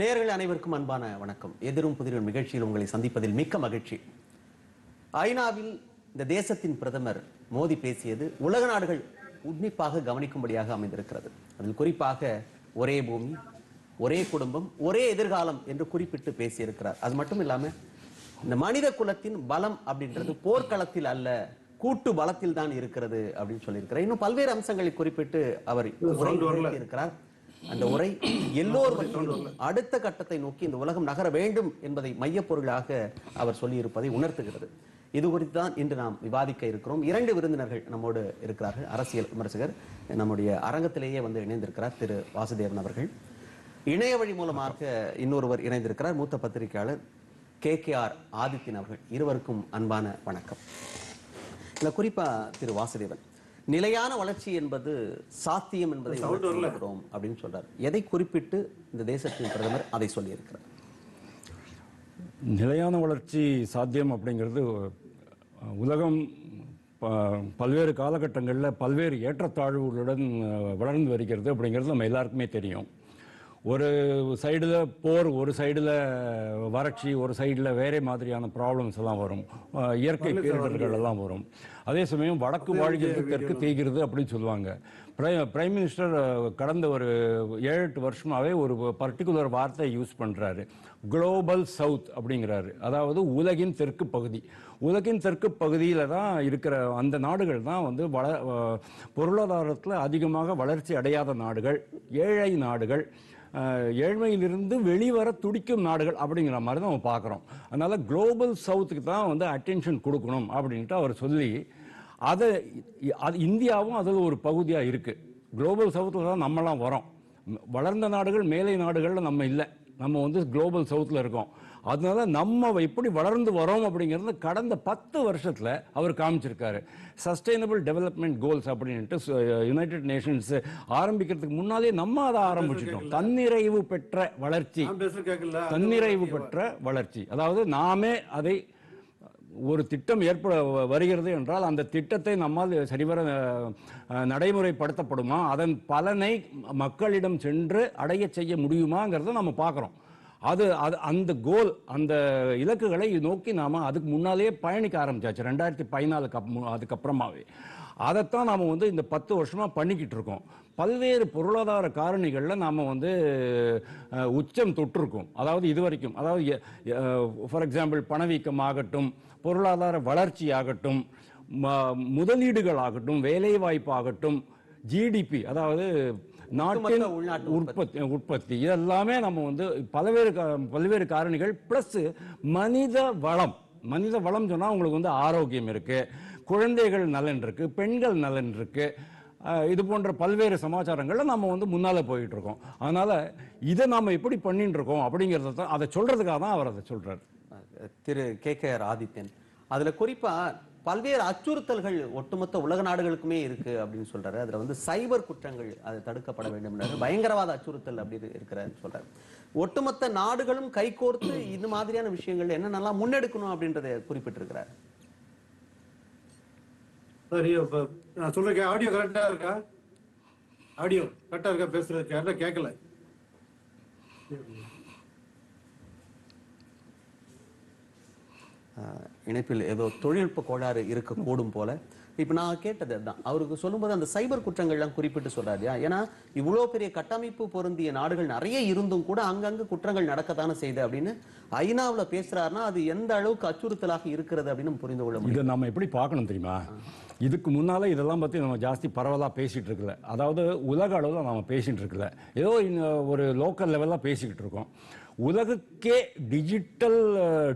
நேயர்கள் அனைவருக்கும் அன்பான வணக்கம். எதிரும் புதிரும் நிகழ்ச்சியில் உங்களை சந்திப்பதில் மிக்க மகிழ்ச்சி. ஐநாவில் இந்த தேசத்தின் பிரதமர் மோடி பேசியது உலக நாடுகள் உன்னிப்பாக கவனிக்கும்படியாக அமைந்திருக்கிறது. அதில் குறிப்பாக ஒரே பூமி ஒரே குடும்பம் ஒரே எதிர்காலம் என்று குறிப்பிட்டு பேசியிருக்கிறார். அது மட்டும் இல்லாம இந்த மனித குலத்தின் பலம் அப்படின்றது போர்க்களத்தில் அல்ல கூட்டு பலத்தில் தான் இருக்கிறது அப்படின்னு சொல்லியிருக்கிறார். இன்னும் பல்வேறு அம்சங்களை குறிப்பிட்டு அவர் இருக்கிறார் அந்த உரை எல்லோரும் அடுத்த கட்டத்தை நோக்கி இந்த உலகம் நகர வேண்டும் என்பதை மையப்பொருளாக அவர் சொல்லியிருப்பதை உணர்த்துகிறது. இது குறித்து தான் இன்று நாம் விவாதிக்க இருக்கிறோம். இரண்டு விருந்தினர்கள் நம்மோடு இருக்கிறார்கள். அரசியல் விமர்சகர் நம்முடைய அரங்கத்திலேயே வந்து இணைந்திருக்கிறார் திரு வாசுதேவன் அவர்கள். இணைய வழி மூலமாக இன்னொருவர் இணைந்திருக்கிறார் மூத்த பத்திரிகையாளர் கே கே ஆர் ஆதித்யன் அவர்கள். இருவருக்கும் அன்பான வணக்கம். இல்லை குறிப்பா திரு வாசுதேவன் நிலையான வளர்ச்சி என்பது சாத்தியம் என்பதை அப்படின்னு சொல்றார். எதை குறிப்பிட்டு இந்த தேசத்தின் பிரதமர் அதை சொல்லியிருக்கிறார்? நிலையான வளர்ச்சி சாத்தியம் அப்படிங்கிறது உலகம் ப- பல்வேறு காலகட்டங்களில் பல்வேறு ஏற்றத்தாழ்வுகளுடன் வளர்ந்து வருகிறது அப்படிங்கிறது நம்ம எல்லாருக்குமே தெரியும். ஒரு சைடில் போர் ஒரு சைடில் வறட்சி ஒரு சைடில் வேற மாதிரியான ப்ராப்ளம்ஸ் எல்லாம் வரும். இயற்கை பேரிடர்கள் எல்லாம் வரும். அதே சமயம் வடக்கு வாழ்கிறது தெற்கு தேய்கிறது அப்படின்னு சொல்லுவாங்க. பிரை பிரைம் மினிஸ்டர் கடந்த ஒரு ஏழு எட்டு வருஷமாவே ஒரு பர்டிகுலர் வார்த்தை யூஸ் பண்றாரு. குளோபல் சவுத் அப்படிங்கிறாரு. அதாவது உலகின் தெற்கு பகுதி. உலகின் தெற்கு பகுதியில தான் இருக்கிற அந்த நாடுகள் தான் வந்து வள பொருளாதாரத்துல அதிகமாக வளர்ச்சி அடையாத நாடுகள். ஏழை நாடுகள். ஏழ்மையிலிருந்து வெளிவர துடிக்கும் நாடுகள் அப்படிங்கிற மாதிரி தான் நம்ம பார்க்குறோம். அதனால குளோபல் சவுத்துக்கு தான் வந்து அட்டென்ஷன் கொடுக்கணும் அப்படின்ட்டு அவர் சொல்லி அதை அது இந்தியாவும் அதில் ஒரு பகுதியாக இருக்குது குளோபல் சவுத்தில் தான் நம்மலாம் வரோம். வளர்ந்த நாடுகள் மேலை நாடுகளில் நம்ம இல்லை. நம்ம வந்து குளோபல் சவுத்தில் இருக்கோம். அதனால நம்ம எப்படி வளர்ந்து வரோம் அப்படிங்கிறது கடந்த பத்து வருஷத்துல அவர் காமிச்சிருக்காரு. சஸ்டைனபிள் டெவலப்மெண்ட் கோல்ஸ் அப்படின்ட்டு யுனைடெட் நேஷன்ஸ் ஆரம்பிக்கிறதுக்கு முன்னாலே நம்ம அதை ஆரம்பிச்சிட்டோம். தன்னிறைவு பெற்ற வளர்ச்சி. தன்னிறைவு பெற்ற வளர்ச்சி. அதாவது நாமே அதை ஒரு திட்டம் ஏற்பட வருகிறது என்றால் அந்த திட்டத்தை நம்மால் சரிவர நடைமுறைப்படுத்தப்படுமா? அதன் பலனை மக்களிடம் சென்று அடைய செய்ய முடியுமாங்கிறத நம்ம பார்க்குறோம். அது அது அந்த கோல் அந்த இலக்குகளை நோக்கி நாம அதுக்கு முன்னாலேயே பயணிக்க ஆரம்பிச்சாச்சு. ரெண்டாயிரத்தி பதினாலுக்கு அப் அதுக்கப்புறமாவே. அதைத்தான் நாம வந்து இந்த பத்து வருஷமா பண்ணிக்கிட்டு இருக்கோம். பல்வேறு பொருளாதார காரணிகளில் நாம் வந்து உச்சம் தொட்டிருக்கோம். அதாவது இது வரைக்கும் அதாவது ஃபார் எக்ஸாம்பிள் பணவீக்கம் ஆகட்டும் பொருளாதார வளர்ச்சி ஆகட்டும் ம- முதலீடுகள் ஆகட்டும் வேலைவாய்ப்பு ஆகட்டும் ஜிடிபி அதாவது நாட்டின் உற்பத்தி. உற்பத்தி இதெல்லாமே நம்ம வந்து பல்வேறு பல்வேறு காரணிகள் பிளஸ் மனித வளம். மனித வளம் சொன்னா உங்களுக்கு வந்து ஆரோக்கியம் இருக்கு குழந்தைகள் நலன் இருக்கு பெண்கள் நலன் இருக்கு. அஹ், இது போன்ற பல்வேறு சமாச்சாரங்கள்ல நம்ம வந்து முன்னால போயிட்டு இருக்கோம் அதனால இதை நாம எப்படி பண்ணிட்டு இருக்கோம் அப்படிங்கறத தான் அதை சொல்றதுக்காக தான் அவர் அதை சொல்றாரு. அஹ் Thiru K K R Adityan. அதுல குறிப்பா பல்வேறு அச்சுறுத்தல்கள் ஒட்டுமொத்த உலக நாடுகளுக்குமே இருக்கு அப்படின்னு சொல்றாரு. அதுல வந்து சைபர் குற்றங்கள் அது தடுக்கப்பட வேண்டும் பயங்கரவாத அச்சுறுத்தல் அப்படி இருக்கிறான்னு சொல்றாரு. ஒட்டுமொத்த நாடுகளும் கைகோர்த்து இது மாதிரியான விஷயங்கள் என்னென்னலாம் முன்னெடுக்கணும் அப்படின்றத குறிப்பிட்டிருக்கிறார். நான் சொல்றேன் ஆடியோ கரெக்டா இருக்கா? ஆடியோ கரெக்டா இருக்கா பேசுறது கரெக்டா கேட்கல அஹ் இணைப்பில் ஏதோ தொழில்நுட்ப கோளாறு இருக்கக்கூடும் போல. இப்ப நான் கேட்டது அதுதான் அவருக்கு சொல்லும்போது அந்த சைபர் குற்றங்கள்லாம் குறிப்பிட்டு சொல்றாரு. ஏன்னா இவ்வளவு பெரிய கட்டமைப்பு பொருந்திய நாடுகள் நிறைய இருந்தும் கூட அங்கங்கு குற்றங்கள் நடக்கத்தானே செய்யுது அப்படின்னு ஐநாவுல பேசுறாருன்னா அது எந்த அளவுக்கு அச்சுறுத்தலாக இருக்கிறது அப்படின்னு புரிந்து கொள்ள முடியும். இதை நம்ம எப்படி பார்க்கணும் தெரியுமா? இதுக்கு முன்னால் இதெல்லாம் பற்றி நம்ம ஜாஸ்தி பரவலாக பேசிகிட்டு இருக்கல அதாவது உலக அளவில் நம்ம பேசிகிட்டு இருக்கல ஏதோ ஒரு லோக்கல் லெவலில் பேசிக்கிட்டு இருக்கோம் உலகுக்கே digital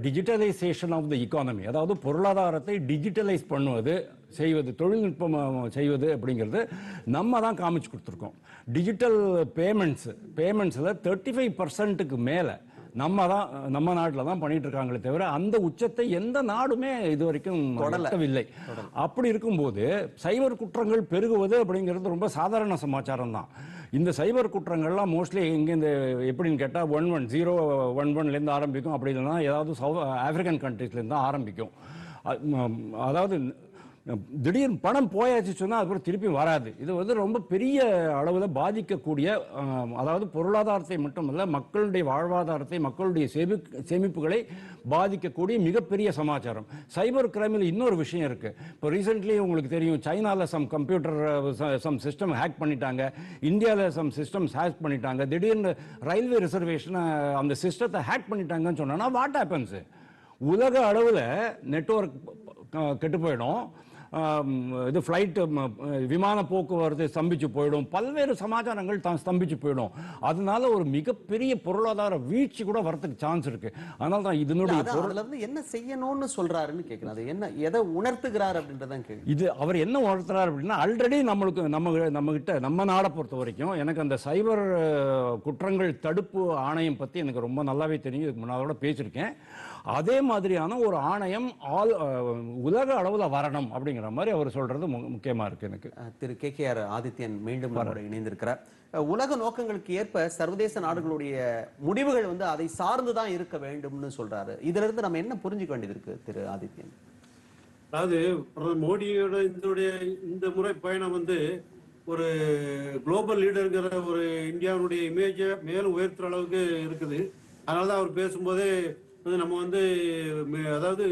digitalization of the economy அதாவது பொருளாதாரத்தை டிஜிட்டலைஸ் பண்ணுவது செய்வது தொழில்நுட்பம் செய்வது அப்படிங்கிறது நம்ம தான் காமிச்சு கொடுத்துருக்கோம். டிஜிட்டல் பேமெண்ட்ஸு பேமெண்ட்ஸில் தேர்ட்டி ஃபைவ் பர்சன்ட்டுக்கு மேலே நம்ம தான் நம்ம நாட்டில் தான் பண்ணிட்டு இருக்காங்களே தவிர அந்த உச்சத்தை எந்த நாடுமே இது வரைக்கும் தொடரவில்லை அப்படி இருக்கும்போது சைபர் குற்றங்கள் பெருகுவது அப்படிங்கிறது ரொம்ப சாதாரண சமாச்சாரம் தான் இந்த சைபர் குற்றங்கள்லாம் மோஸ்ட்லி எங்கேருந்து எப்படின்னு கேட்டால் ஒன் ஒன் ஜீரோ ஒன் ஒன்லேருந்து ஆரம்பிக்கும். அப்படி இல்லைன்னா ஏதாவது சவுத் ஆப்பிரிக்கன் கண்ட்ரீஸ்லேருந்து தான் ஆரம்பிக்கும். அதாவது திடீர்னு பணம் போயாச்சு சொன்னால் அதுக்கப்புறம் திருப்பி வராது. இது வந்து ரொம்ப பெரிய அளவில் பாதிக்கக்கூடிய அதாவது பொருளாதாரத்தை மட்டுமல்ல மக்களுடைய வாழ்வாதாரத்தை மக்களுடைய சேமி சேமிப்புகளை பாதிக்கக்கூடிய மிகப்பெரிய சமாச்சாரம். சைபர் கிரைமில் இன்னொரு விஷயம் இருக்குது இப்போ ரீசெண்ட்லி உங்களுக்கு தெரியும் சைனாவில் some computer some system hack பண்ணிட்டாங்க. இந்தியாவில் சம் சிஸ்டம்ஸ் ஹேக் பண்ணிட்டாங்க. திடீர்னு ரயில்வே ரிசர்வேஷனை அந்த சிஸ்டத்தை ஹேக் பண்ணிட்டாங்கன்னு சொன்னால் வாட் ஹேப்பன்ஸு உலக அளவில் நெட்வொர்க் கெட்டு போயிடும். இது ஃப்ளைட்டு விமான போக்குவரத்து ஸ்தம்பிச்சு போயிடும். பல்வேறு சமாச்சாரங்கள் தான் ஸ்தம்பிச்சு போயிடும். அதனால ஒரு மிகப்பெரிய பொருளாதார வீழ்ச்சி கூட வரதுக்கு சான்ஸ் இருக்கு. அதனால தான் இதனுடைய இருந்து என்ன செய்யணும்னு சொல்றாருன்னு கேட்கிறேன் அது என்ன எதை உணர்த்துகிறார் அப்படின்றதான் கேள்வி இது அவர் என்ன உணர்த்துறாரு அப்படின்னா ஆல்ரெடி நம்மளுக்கு நம்ம நம்ம கிட்ட நம்ம நாடை பொறுத்த வரைக்கும் எனக்கு அந்த சைபர் குற்றங்கள் தடுப்பு ஆணையம் பத்தி எனக்கு ரொம்ப நல்லாவே தெரியும். இதுக்கு முன்னாடி பேசியிருக்கேன். அதே மாதிரியான ஒரு ஆணையம் ஆல் உலக அளவுல வரணும் அப்படிங்கிற மாதிரி அவர் சொல்றது மு- முக்கியமா இருக்கு எனக்கு. Thiru K K R Adityan மீண்டும் நம்மோட இணைந்திருக்கிறார். உலக நோக்கங்களுக்கு ஏற்ப சர்வதேச நாடுகளுடைய முடிவுகள் வந்து அதை சார்ந்து தான் இருக்க வேண்டும்னு சொல்றாரு. இதுல இருந்து நம்ம என்ன புரிஞ்சுக்க வேண்டியது இருக்கு திரு ஆதித்யன்? அதாவது பிரதமர் மோடியோட இதனுடைய இந்த முறை பயணம் வந்து ஒரு குளோபல் லீடருங்கிற ஒரு இந்தியாவுடைய இமேஜை மேலும் உயர்த்துற அளவுக்கு இருக்குது. அதனால தான் அவர் பேசும்போதே வந்து நம்ம வந்து அதாவது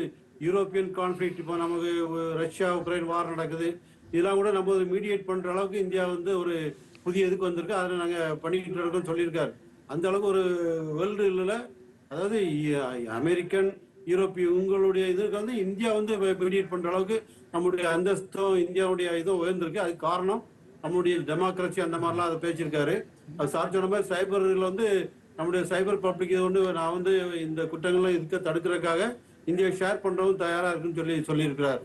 யூரோப்பியன் கான்ஃபிளிக்ட் இப்போ நமக்கு ரஷ்யா உக்ரைன் வார் நடக்குது. இதெல்லாம் கூட நம்ம மீடியேட் பண்ற அளவுக்கு இந்தியா வந்து ஒரு புதிய இதுக்கு வந்திருக்கு. அதை நாங்கள் பண்ணிக்கிட்டு இருக்கோம்னு சொல்லியிருக்காரு. அந்த அளவுக்கு ஒரு வேர்ல்டு இல்லை அதாவது அமெரிக்கன் யூரோப்பிய உங்களுடைய இதுக்கு வந்து இந்தியா வந்து மீடியேட் பண்ற அளவுக்கு நம்முடைய அந்தஸ்தும் இந்தியாவுடைய இதுவும் உயர்ந்திருக்கு. அதுக்கு காரணம் நம்முடைய டெமோக்ரஸி அந்த மாதிரிலாம் அதை பேசியிருக்காரு. அது சார் சொன்ன மாதிரி சைபரில் வந்து நம்முடைய சைபர் பப்ளிக் இது வந்து நான் வந்து இந்த குற்றங்கள்லாம் இருக்க தடுக்கிறதுக்காக இந்தியா ஷேர் பண்ணுறவும் தயாராக இருக்குன்னு சொல்லி சொல்லியிருக்கிறார்.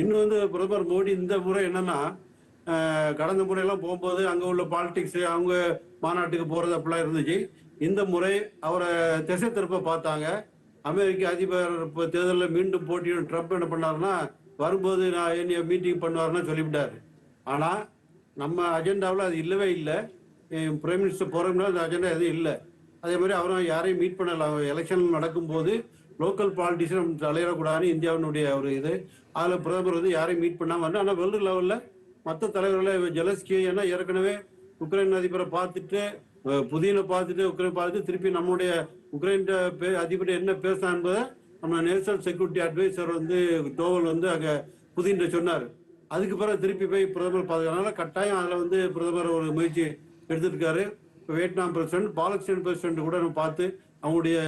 இன்னும் வந்து பிரதமர் மோடி இந்த முறை என்னன்னா கடந்த முறையெல்லாம் போகும்போது அங்கே உள்ள பாலிடிக்ஸ் அவங்க மாநாட்டுக்கு போகிறது அப்படிலாம் இருந்துச்சு. இந்த முறை அவரை திசை திருப்ப பார்த்தாங்க. அமெரிக்க அதிபர் இப்போ தேர்தலில் மீண்டும் போட்டியிடும் ட்ரம்ப் என்ன பண்ணாருன்னா வரும்போது நான் என்னைய மீட்டிங் பண்ணுவாருன்னு சொல்லிவிட்டார். ஆனால் நம்ம அஜெண்டாவில் அது இல்லவே இல்லை. பிரைம் மினிஸ்டர் போகிறோம்னா அந்த அஜெண்டா எதுவும் இல்லை. அதே மாதிரி அவரும் யாரையும் மீட் பண்ணல. எலெக்ஷன் நடக்கும்போது லோக்கல் பாலிட்டிஷியன் நம்ம தலையிடக்கூடாதுன்னு இந்தியாவினுடைய ஒரு இது. அதில் பிரதமர் வந்து யாரையும் மீட் பண்ணாம ஆனால் ஆனா வேர்ல்டு லெவலில் மற்ற தலைவர்களை ஜெலஸ்கி ஏன்னா ஏற்கனவே உக்ரைன் அதிபரை பார்த்துட்டு அஹ், புதினை பார்த்துட்டு உக்ரைன் பார்த்துட்டு திருப்பி நம்முடைய உக்ரைன் அதிபர் என்ன பேசினா என்பதை நம்ம நேஷனல் செக்யூரிட்டி அட்வைசர் வந்து டோவல் வந்து அங்க புதின்ட்ட சொன்னார். அதுக்கு பிறகு திருப்பி போய் பிரதமர் பார்த்ததுனால கட்டாயம் அதில் வந்து பிரதமர் ஒரு முயற்சி எடுத்திருக்காரு வியட்நாம் பிரசிடென்ட் பாலஸ்தீன் பிரசிடென்ட் கூட நம்ம பார்த்து அவங்களுடைய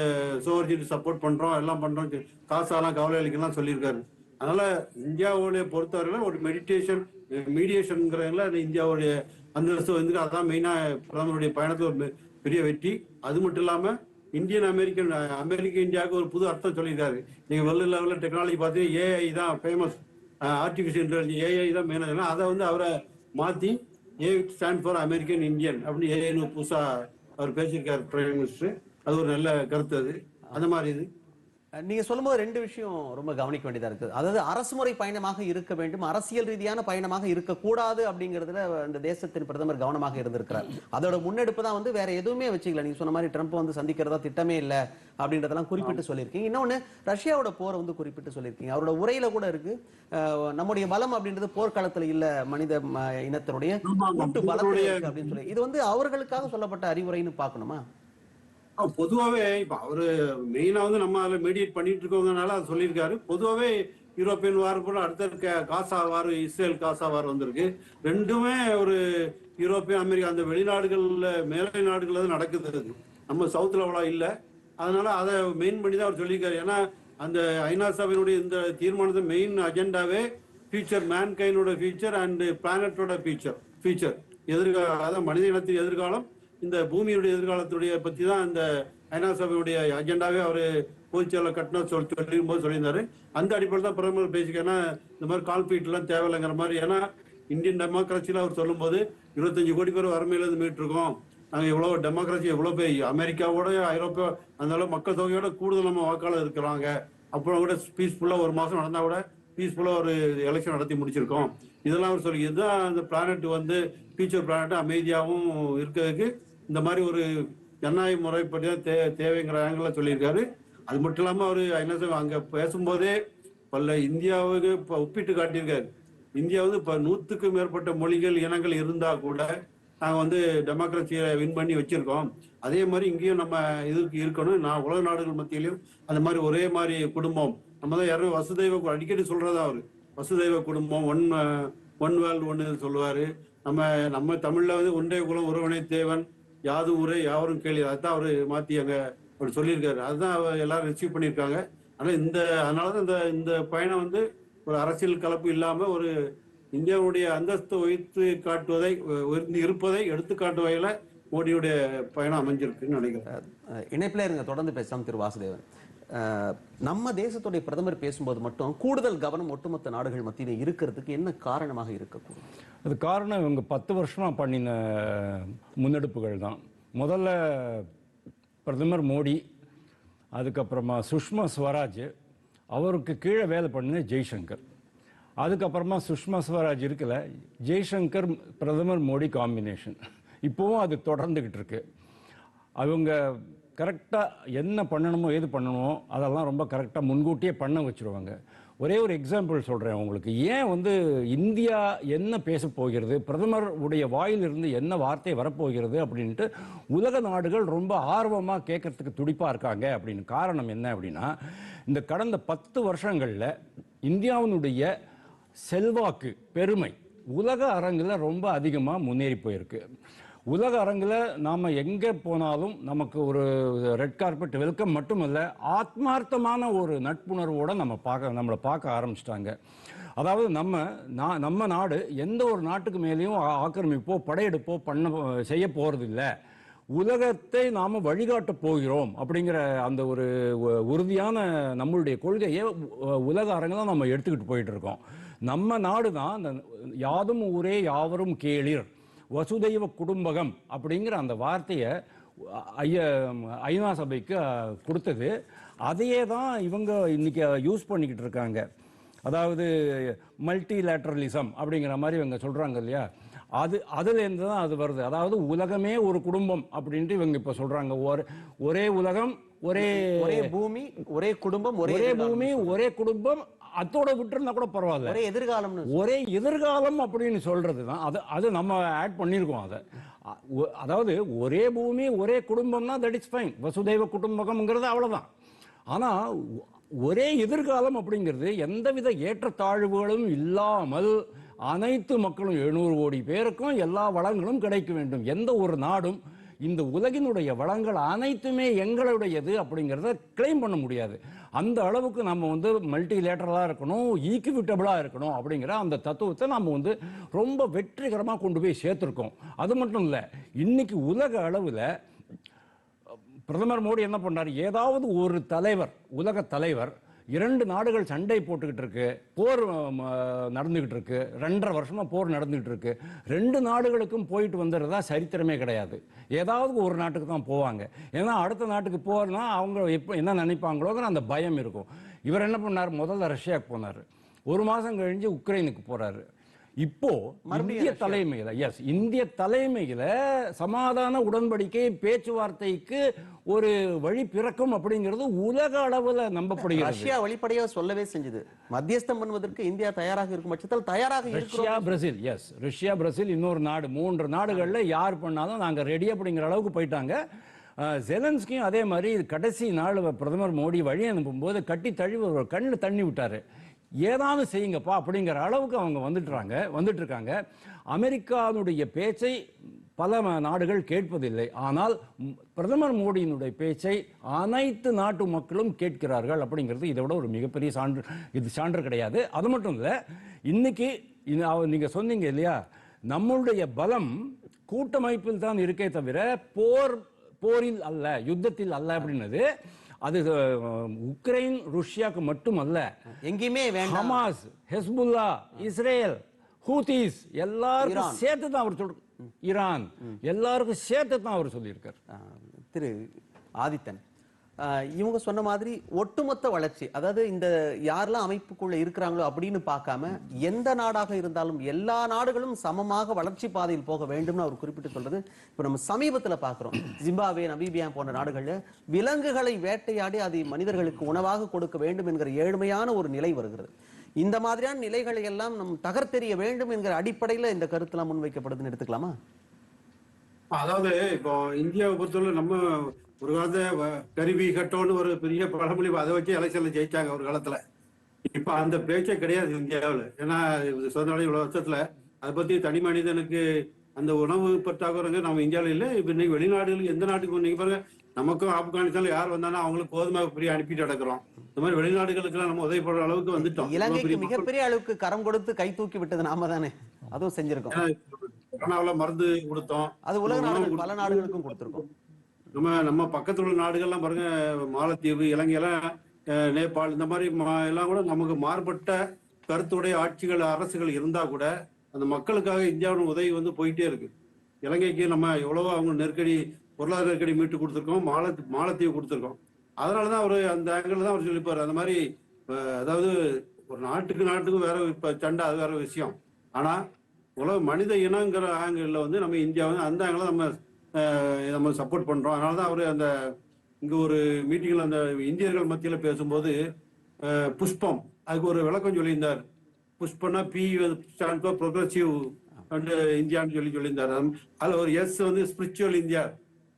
சோர்ஜிக்கு சப்போர்ட் பண்றோம் எல்லாம் பண்றோம். காசாலாம் கவலை அளிக்கலாம் சொல்லியிருக்காரு. அதனால இந்தியாவுடைய பொறுத்தவரையில ஒரு மெடிடேஷன் மீடியேஷன்ங்கிறதுல இந்தியாவுடைய அந்தஸ்து வந்து அதான் மெயினா பிரதமருடைய பயணத்துல ஒரு பெரிய வெற்றி. அது மட்டும் இல்லாம இந்தியன் அமெரிக்கன் அமெரிக்க இந்தியாவுக்கு ஒரு புது அர்த்தம் சொல்லியிருக்காரு. நீங்க வேர்ல்டு லெவலில் டெக்னாலஜி பார்த்தீங்கன்னா ஏஐ தான் ஃபேமஸ் ஆர்டிஃபிஷியல் இன்டெலிஜென்ஸ் ஏஐ தான் மெயினாக அதை வந்து அவரை மாற்றி A stand for American Indian அப்படின்னு ஏஐன்னு புதுசா அவர் பேசியிருக்காரு பிரைம் மினிஸ்டர் அது ஒரு நல்ல கருத்து அது. அந்த மாதிரி இது. நீங்க சொல்லும்போது ரெண்டு விஷயம் ரொம்ப கவனிக்க வேண்டியதா இருக்கு அதாவது அரசுமுறை பயணமாக இருக்க வேண்டும் அரசியல் ரீதியான பயணமாக இருக்கக்கூடாது அப்படிங்கிறதுல இந்த தேசத்தின் பிரதமர் கவனமாக இருந்திருக்கிறார். அதோட முன்னெடுப்பு தான் வந்து வேற எதுவுமே வச்சுக்கல. நீங்க சொன்ன மாதிரி ட்ரம்ப் வந்து சந்திக்கிறதா திட்டமே இல்ல அப்படின்றதெல்லாம் குறிப்பிட்டு சொல்லியிருக்கீங்க. இன்னொன்னு ரஷ்யாவோட போரை வந்து குறிப்பிட்டு சொல்லியிருக்கீங்க. அவரோட உரையில கூட இருக்கு. அஹ், நம்முடைய பலம் அப்படின்றது போர்க்களத்துல இல்ல மனித இனத்தினுடைய. கூட்டு இருக்கு அப்படின்னு சொல்லி. இது வந்து அவர்களுக்காக சொல்லப்பட்ட அறிவுரைன்னு பார்க்கணுமா? பொதுவாகவே இப்போ அவர் மெயினாக வந்து நம்ம அதில் மீடியேட் பண்ணிட்டு இருக்கவங்கனால அது சொல்லியிருக்காரு. பொதுவாகவே யூரோப்பியன் வார் கூட அடுத்த க- காசா வார் இஸ்ரேல் காசா வார் வந்திருக்கு. ரெண்டுமே ஒரு யூரோப்பியன் அமெரிக்கா அந்த வெளிநாடுகளில் மேலை நாடுகளில் தான் நடக்குது அது. நம்ம சவுத்தில் அவ்வளோ இல்லை. அதனால அதை மெயின் பண்ணி தான் அவர் சொல்லியிருக்காரு. ஏன்னா அந்த ஐநா சபையினுடைய இந்த தீர்மானத்தை மெயின் அஜெண்டாவே ஃபியூச்சர் மேன்கைனோட ஃபியூச்சர் அண்ட் பிளானட்டோட ஃபியூச்சர் ஃபியூச்சர் எதிர்காலம் அதான் மனித இனத்தின் எதிர்காலம் இந்த பூமியுடைய எதிர்காலத்துடைய பத்தி தான் இந்த ஐநா சபையுடைய அஜெண்டாவே அவர் பொதுச்செயலர் கட்டணம் சொல் சொல்லியும் போது சொல்லியிருந்தாரு. அந்த அடிப்படையில் தான் பிரதமர் பேசிக்கேன்னா இந்த மாதிரி கால்பீட் எல்லாம் தேவையில்லைங்கிற மாதிரி ஏன்னா இந்தியன் டெமோக்ரஸியில் அவர் சொல்லும்போது இருபத்தஞ்சு கோடி பேர் வறுமையிலேருந்து மீட்டிருக்கோம். நாங்கள் எவ்வளோ டெமோக்ரஸி எவ்வளோ பேர் அமெரிக்காவோட ஐரோப்பா அந்த அளவு மக்கள் தொகையோட கூடுதல் நம்ம வாக்காளர் இருக்கிறாங்க. அப்புறம் கூட பீஸ்ஃபுல்லாக ஒரு மாதம் நடந்தா கூட பீஸ்ஃபுல்லாக ஒரு எலெக்ஷன் நடத்தி முடிச்சிருக்கோம். இதெல்லாம் அவர் சொல்லி இதுதான் அந்த பிளானட் வந்து ஃபியூச்சர் பிளானட் அமைதியாகவும் இருக்கிறதுக்கு இந்த மாதிரி ஒரு ஜனநாயக முறைப்படி தான் தே தேவைங்கிற ஆங்கிளில் சொல்லியிருக்காரு. அது மட்டும் இல்லாமல் அவர் என்ன சொல்ல அங்கே பேசும்போதே பல இந்தியாவுக்கு இப்போ ஒப்பிட்டு காட்டியிருக்காரு. இந்தியா வந்து இப்போ நூற்றுக்கும் மேற்பட்ட மொழிகள் இனங்கள் இருந்தால் கூட நாங்கள் வந்து டெமோக்ரஸியை வின் பண்ணி வச்சுருக்கோம். அதே மாதிரி இங்கேயும் நம்ம இதுக்கு இருக்கணும். நான் உலக நாடுகள் மத்தியிலையும் அந்த மாதிரி ஒரே மாதிரி குடும்பம். நம்ம தான் யாரும் வசுதெய்வ அடிக்கடி சொல்கிறதா அவர். வசுதெய்வ குடும்பம் ஒன் ஒன் வேர்ல்டு ஒன்று சொல்லுவார். நம்ம நம்ம தமிழில் வந்து ஒன்றே குலம் ஒருவனை தேவன் யாது ஊரே யாவரும் கேள்வி அதுதான் அவர் மாற்றி அங்கே அவர் சொல்லியிருக்காரு. அதுதான் அவர் எல்லாரும் ரிசீவ் பண்ணியிருக்காங்க. ஆனால் இந்த அதனாலதான் இந்த இந்த பயணம் வந்து ஒரு அரசியல் கலப்பு இல்லாமல் ஒரு இந்தியாவுடைய அந்தஸ்து உயர்த்து காட்டுவதை உயர்ந்து இருப்பதை எடுத்துக்காட்டு வகையில் மோடியுடைய பயணம் அமைஞ்சிருக்குன்னு நினைக்கிறேன். இணைப்பில் இருங்க. தொடர்ந்து பேசலாம் திரு வாசுதேவன். நம்ம தேசத்துடைய பிரதமர் பேசும்போது மட்டும் கூடுதல் கவனம் ஒட்டுமொத்த நாடுகள் மத்தியில் இருக்கிறதுக்கு என்ன காரணமாக இருக்கக்கூடும்? அது காரணம் இவங்க பத்து வருஷமாக பண்ணின முன்னெடுப்புகள் தான். முதல்ல பிரதமர் மோடி அதுக்கப்புறமா சுஷ்மா ஸ்வராஜ் அவருக்கு கீழே வேலை பண்ணின ஜெய்சங்கர். அதுக்கப்புறமா சுஷ்மா ஸ்வராஜ் இருக்கல ஜெய்சங்கர் பிரதமர் மோடி காம்பினேஷன். இப்போவும் அது தொடர்ந்துக்கிட்டு இருக்கு. அவங்க கரெக்டாக என்ன பண்ணணுமோ ஏது பண்ணணுமோ அதெல்லாம் ரொம்ப கரெக்டாக முன்கூட்டியே பண்ண வச்சுருவாங்க. ஒரே ஒரு எக்ஸாம்பிள் சொல்கிறேன் உங்களுக்கு. ஏன் வந்து இந்தியா என்ன பேச போகிறது பிரதமர் உடைய வாயிலிருந்து என்ன வார்த்தை வரப்போகிறது அப்படின்ட்டு உலக நாடுகள் ரொம்ப ஆர்வமாக கேட்கறதுக்கு துடிப்பாக இருக்காங்க அப்படின்னு காரணம் என்ன அப்படின்னா இந்த கடந்த பத்து வருஷங்களில் இந்தியாவினுடைய செல்வாக்கு பெருமை உலக அரங்கில் ரொம்ப அதிகமாக முன்னேறி போயிருக்கு. உலக அரங்கில் நாம் எங்கே போனாலும் நமக்கு ஒரு ரெட் கார்பெட் வெல்கம் மட்டுமல்ல ஆத்மார்த்தமான ஒரு நட்புணர்வோடு நம்ம பார்க்க நம்மளை பார்க்க ஆரம்பிச்சிட்டாங்க. அதாவது நம்ம நான் நம்ம நாடு எந்த ஒரு நாட்டுக்கு மேலேயும் ஆக்கிரமிப்போ படையெடுப்போ பண்ண செய்ய போகிறதில்ல உலகத்தை நாம் வழிகாட்ட போகிறோம் அப்படிங்கிற அந்த ஒரு உறுதியான நம்மளுடைய கொள்கையை உலக அரங்கில் நம்ம எடுத்துக்கிட்டு போயிட்டு இருக்கோம். நம்ம நாடு தான் அந்த யாதும் ஊரே யாவரும் கேளிர். வசுதெய்வ குடும்பகம் அப்படிங்கிற அந்த வார்த்தையை ஐய ஐநா சபைக்கு கொடுத்தது. அதையே தான் இவங்க இன்னைக்கு யூஸ் பண்ணிக்கிட்டு இருக்காங்க. அதாவது மல்டிலேட்டரலிசம் அப்படிங்கிற மாதிரி இவங்க சொல்றாங்க இல்லையா? அது அதுலேருந்து தான் அது வருது. அதாவது உலகமே ஒரு குடும்பம் அப்படின்ட்டு இவங்க இப்போ சொல்றாங்க. ஒரு ஒரே உலகம் ஒரே ஒரே பூமி ஒரே குடும்பம் ஒரே. பூமி ஒரே குடும்பம் அத்தோட விட்டுருந்தா கூட பரவாயில்ல. ஒரே எதிர்காலம்னு ஒரே எதிர்காலம் அப்படின்னு சொல்றது தான் அது அது நம்ம ஆட் பண்ணியிருக்கோம் அதை. அதாவது ஒரே பூமி ஒரே குடும்பம்னா தட் இஸ் ஃபைன் வசுதெய்வ குடும்பகம்ங்கிறது அவ்வளவுதான். ஆனா ஒ- ஒரே எதிர்காலம் அப்படிங்கிறது எந்தவித ஏற்றத்தாழ்வுகளும் இல்லாமல் அனைத்து மக்களும் எழுநூறு கோடி பேருக்கும் எல்லா வளங்களும் கிடைக்க வேண்டும். எந்த ஒரு நாடும் இந்த உலகினுடைய வளங்கள் அனைத்துமே எங்களுடையது அப்படிங்கிறத கிளைம் பண்ண முடியாது. அந்த அளவுக்கு நம்ம வந்து மல்டிலேட்டரலாக இருக்கணும் ஈக்குவிட்டபிளாக இருக்கணும் அப்படிங்கிற அந்த தத்துவத்தை நம்ம வந்து ரொம்ப வெற்றிகரமாக கொண்டு போய் சேர்த்துருக்கோம். அது மட்டும் இல்லை இன்னைக்கு உலக அளவில் பிரதமர் மோடி என்ன பண்ணார்? ஏதாவது ஒரு தலைவர் உலக தலைவர் இரண்டு நாடுகள் சண்டை போட்டுக்கிட்டு இருக்கு. போர் நடந்துகிட்டு இருக்கு. ரெண்டரை வருஷமா போர் நடந்துகிட்டு இருக்கு. ரெண்டு நாடுகளுக்கும் போயிட்டு வந்துடுறதா சரித்திரமே கிடையாது. ஏதாவது ஒரு நாட்டுக்கு தான் போவாங்க. ஏன்னா அடுத்த நாட்டுக்கு போறதுனா அவங்க எப்போ என்ன நினைப்பாங்களோங்கிற அந்த பயம் இருக்கும். இவர் என்ன பண்ணார்? முதல்ல ரஷ்யாவுக்கு போனார். ஒரு மாதம் கழிஞ்சு உக்ரைனுக்கு போறாரு. இப்போ இந்திய. தலைமையில எஸ் இந்திய தலைமையில சமாதான உடன்படிக்கை பேச்சுவார்த்தைக்கு ஒரு வழி பிறக்கும் அப்படிங்கிறது உலக அளவுல நம்பப்படுகிறது. ரஷ்யா வெளிப்படையா சொல்லவே செஞ்சது. மத்தியஸ்தம் பண்ணுவதற்கு இந்தியா தயாராக இருக்கும் பட்சத்தில் தயாராக Russia Brazil yes Russia Brazil இன்னொரு நாடு மூன்று நாடுகள்ல யார் பண்ணாலும் நாங்க ரெடி அப்படிங்கிற அளவுக்கு போயிட்டாங்க. ஜெலன்ஸ்கியும் அதே மாதிரி கடைசி நாள் பிரதமர் மோடி வழி அனுப்பும்போது கட்டி தழுவி ஒரு கண்ணில் தண்ணி விட்டாரு. ஏதாவது செய்யுங்கப்பா அப்படிங்கிற அளவுக்கு அவங்க வந்துட்டுறாங்க வந்துட்டு இருக்காங்க அமெரிக்காவுடைய பேச்சை பல நாடுகள் கேட்பதில்லை. ஆனால் பிரதமர் மோடியினுடைய பேச்சை அனைத்து நாட்டு மக்களும் கேட்கிறார்கள் அப்படிங்கிறது இதை விட ஒரு மிகப்பெரிய சான்று இது சான்று கிடையாது. அது மட்டும் இல்லை இன்னைக்கு இது அவ- சொன்னீங்க இல்லையா? நம்மளுடைய பலம் கூட்டமைப்பில் தான் இருக்கே தவிர போர் போரில் அல்ல யுத்தத்தில் அல்ல அப்படின்னது அது உக்ரைன் ருஷ்யாவுக்கு மட்டும் அல்ல எங்கேயுமே ஹமாஸ் ஹெஸ்புல்லா இஸ்ரேல் ஹூதிஸ் எல்லாருக்கும். சேர்த்து தான் அவர் சொல் ஈரான். எல்லாருக்கும் சேர்த்து தான் அவர் சொல்லியிருக்கார். திரு ஆதித்தன். இவங்க சொன்ன மாதிரி ஒட்டுமொத்த வளர்ச்சி அதாவது இந்த யாரெல்லாம் அமைப்புக்குள்ள இருக்கிறாங்களோ அப்படின்னு பார்க்காம எந்த நாடாக இருந்தாலும் எல்லா நாடுகளும் சமமாக வளர்ச்சி பாதையில் போக வேண்டும்னு அவர் குறிப்பிட்டு சொல்றது. இப்போ நம்ம சமீபத்துல பார்க்குறோம். ஜிம்பாப்வே நமீபியா போன்ற நாடுகள்ல விலங்குகளை வேட்டையாடி அதை மனிதர்களுக்கு உணவாக கொடுக்க வேண்டும் என்கிற ஏழ்மையான ஒரு நிலை வருகிறது. இந்த மாதிரியான நிலைகளை எல்லாம் நம் தகர்த்தெறிய வேண்டும் என்கிற அடிப்படையில இந்த கருத்தெல்லாம் முன்வைக்கப்படுதுன்னு எடுத்துக்கலாமா? அதாவது இப்போ இந்தியாவை பொறுத்தவரை நம்ம ஒரு காலத்துல கருவி கட்டோன்னு ஒரு பெரிய பழமொழி அதை வச்சு எலெக்ஷன்ல ஜெயிச்சாங்க ஒரு காலத்துல. இப்ப அந்த பேச்சே கிடையாது இந்தியாவுல. ஏன்னா சுதந்திரம் இவ்வளவு வருஷத்துல அதை பத்தி தனி மனிதனுக்கு அந்த உணவு பற்றாக்குறைங்க நம்ம இந்தியாவில இல்ல. இப்ப இன்னைக்கு வெளிநாடுகளுக்கு எந்த நாட்டுக்கு நீங்க பாருங்க நமக்கும் ஆப்கானிஸ்தான்ல யார் வந்தாலும் அவங்களுக்கு கோதுமை ஃப்ரீ அனுப்பிட்டு நடக்கிறோம். இந்த மாதிரி வெளிநாடுகளுக்கு நம்ம உதவி பண்ற அளவுக்கு வந்துட்டோம். இலங்கைக்கு பெரிய மிகப்பெரிய அளவுக்கு கரம் கொடுத்து கை தூக்கி விட்டது நாம தானே. அதுவும் செஞ்சிருக்கோம். கொரோனாவுல மருந்து கொடுத்தோம். அது உலக நாடுகள் பல. நாடுகளுக்கும் கொடுத்திருக்கோம். நம்ம நம்ம பக்கத்துல உள்ள நாடுகள்லாம் பாருங்க மாலத்தீவு இலங்கையெல்லாம் நேபாள் இந்த மாதிரி மா- எல்லாம் கூட நமக்கு மாறுபட்ட கருத்துடைய ஆட்சிகள் அரசுகள் இருந்தா கூட அந்த மக்களுக்காக இந்தியாவின் உதவி வந்து போயிட்டே இருக்கு. இலங்கைக்கு நம்ம எவ்வளவோ அவங்க நெருக்கடி பொருளாதார நெருக்கடி மீட்டு கொடுத்துருக்கோம் மாலத் மாலத்தீவு கொடுத்துருக்கோம். அதனாலதான் அவரு அந்த ஆங்கிள் தான் அவர் சொல்லிப்பாரு. அந்த மாதிரி அதாவது ஒரு நாட்டுக்கு நாட்டுக்கும் வேற இப்ப சண்டை அது வேற விஷயம். ஆனா உலக மனித இனங்கிற ஆங்கிள் வந்து நம்ம இந்தியா வந்து அந்த ஆங்கிள் நம்ம நம்ம சப்போர்ட் பண்றோம். அதனால தான் அவர் அந்த இங்க ஒரு மீட்டிங்ல அந்த இந்தியர்கள் மத்தியில பேசும்போது புஷ்பம் அதுக்கு ஒரு விளக்கம் சொல்லியிருந்தார். புஷ்பம்னா P stand for progressive and இந்தியான்னு சொல்லி சொல்லியிருந்தார். அதில் அதுல ஒரு எஸ் வந்து ஸ்பிரிச்சுவல் இந்தியா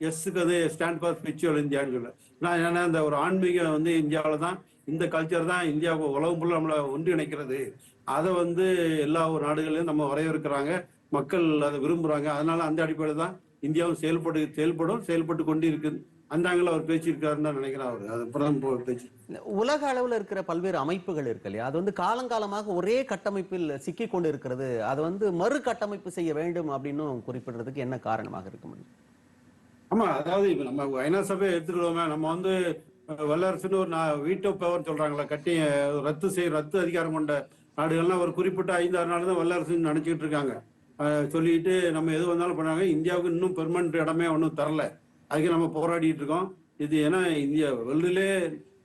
எஸ்ஸுக்கு அது ஸ்டாண்ட் ஃபார் ஸ்பிரிச்சுவல் இந்தியான்னு சொல்ல. நான் ஏன்னா இந்த ஒரு ஆன்மீகம் வந்து இந்தியாவில் தான் இந்த கல்ச்சர் தான் இந்தியா உலகம் ஃபுல்லாக நம்மளை ஒன்றிணைக்கிறது. அதை வந்து எல்லா ஒரு நாடுகளையும் நம்ம வரவேற்கிறாங்க மக்கள் அதை விரும்புறாங்க. அதனால அந்த அடிப்படையில் தான் இந்தியாவும் செயல்படு செயல்படும் செயல்பட்டு கொண்டு இருக்குது அந்த ஆங்கில அவர் பேசியிருக்காருன்னு தான் நினைக்கிறேன் அவர். அது பிரதமர் பேச்சு உலக அளவுல இருக்கிற பல்வேறு அமைப்புகள் இருக்கு இல்லையா? அது வந்து காலங்காலமாக ஒரே கட்டமைப்பில் சிக்கி கொண்டு இருக்கிறது அது வந்து மறு கட்டமைப்பு செய்ய வேண்டும் அப்படின்னு குறிப்பிடுறதுக்கு என்ன காரணமாக இருக்க முடியும்? ஆமா அதாவது இப்ப நம்ம ஐநா சபையை எடுத்துக்கிடுவோமே நம்ம வந்து வல்லரசுன்னு ஒரு நான் வீட்டோ பவர் சொல்றாங்களா கட்டி ரத்து செய் ரத்து அதிகாரம் கொண்ட நாடுகள்லாம் ஒரு குறிப்பிட்ட ஐந்தாறு நாடு தான் வல்லரசுன்னு நினைச்சிட்டு இருக்காங்க. சொல்லிட்டு நம்ம எது வந்தாலும் பண்ணாங்க. இந்தியாவுக்கு இன்னும் பெர்மனன்ட் இடமே ஒன்றும் தரல. அதுக்கு நம்ம போராடிட்டு இருக்கோம். இது ஏன்னா இந்தியா வேர்ல்டுலே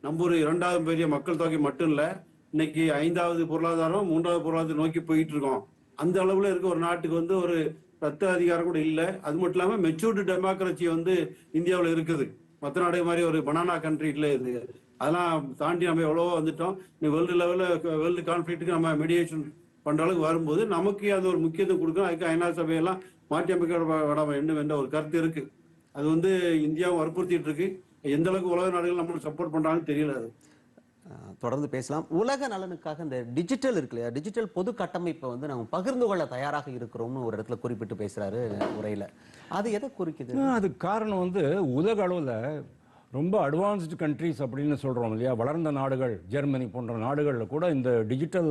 நம்ம ஒரு இரண்டாவது பெரிய மக்கள் தொகை மட்டும் இல்லை இன்னைக்கு ஐந்தாவது பொருளாதாரம் மூன்றாவது பொருளாதாரம் நோக்கி போயிட்டு இருக்கோம். அந்த அளவுல இருக்க ஒரு நாட்டுக்கு வந்து ஒரு ரத்த அதிகாரம் கூட இல்லை. அது மட்டும் இல்லாமல் மெச்சூர்டு டெமோக்ரஸி வந்து இந்தியாவில் இருக்குது. மற்ற நாடு மாதிரி ஒரு பனானா கண்ட்ரி இல்லை இது. அதெல்லாம் தாண்டி நம்ம எவ்வளவோ வந்துட்டோம். வேர்ல்டு லெவலில் வேர்ல்டு கான்ஃபிளிக்ட்டுக்கு நம்ம மீடியேஷன் பண்ற அளவுக்கு வரும்போது நமக்கு அது ஒரு முக்கியத்துவம் கொடுக்கணும். அதுக்கு ஐநா சபையெல்லாம் மாற்றி அமைக்க விட வேண்டும் என்ற ஒரு கருத்து இருக்கு. அது வந்து இந்தியாவும் வற்புறுத்திட்டு இருக்கு. எந்த அளவுக்கு உலக நாடுகள் நம்மளுக்கு சப்போர்ட் பண்றாங்கன்னு தெரியல அது. தொடர்ந்து பேசலாம். உலக நலனுக்காக இந்த டிஜிட்டல் இருக்கு இல்லையா? டிஜிட்டல் பொது கட்டமைப்பை வந்து நம்ம பகிர்ந்து கொள்ள தயாராக இருக்கிறோம்னு ஒரு இடத்துல குறிப்பிட்டு பேசுறாரு உரையில. அது எதை குறிக்குது? அது காரணம் வந்து உலக அளவில் ரொம்ப அட்வான்ஸ்டு கண்ட்ரீஸ் அப்படின்னு சொல்கிறோம் இல்லையா? வளர்ந்த நாடுகள் ஜெர்மனி போன்ற நாடுகளில் கூட இந்த டிஜிட்டல்